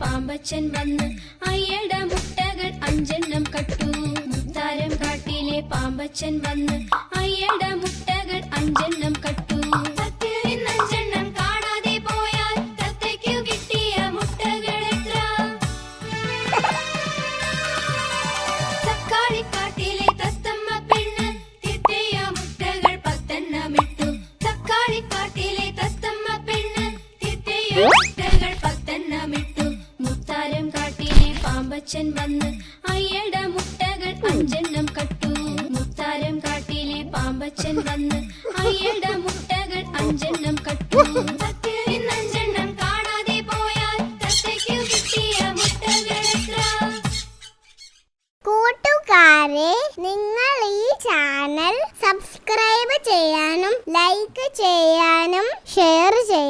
പാമ്പച്ചൻ വന്ന് അയ്യട മുട്ടകൾ അഞ്ചെണ്ണം കട്ടു. മുത്താരം കാട്ടിലെ പാമ്പച്ചൻ വന്ന് അയ്യട മുട്ടകൾ അഞ്ചെണ്ണം കട്ടു. കാട്ടിലെ തത്തമ്മ പെണ്ണ് മുട്ടകൾ തത്തമ്മ പെണ്ണ് പാമ്പച്ചൻ വന്ന് അയ്യട മുട്ടകൾ അഞ്ചെണ്ണം കട്ടു. മുത്താരം കാട്ടിലെ പാമ്പച്ചൻ വന്ന് അയ്യട മുട്ടകൾ അഞ്ചെണ്ണം കട്ടു. അഞ്ചെണ്ണം കാണാതെ പോയാൽ കിട്ടിയ മുട്ടകൾ കൂട്ടുകാരെ നിങ്ങൾ ഈ ചാനൽ സബ്സ്ക്രൈബ് ചെയ്യാനും ലൈക്ക് ചെയ്യാനും ഷെയർ ചെയ്യാനും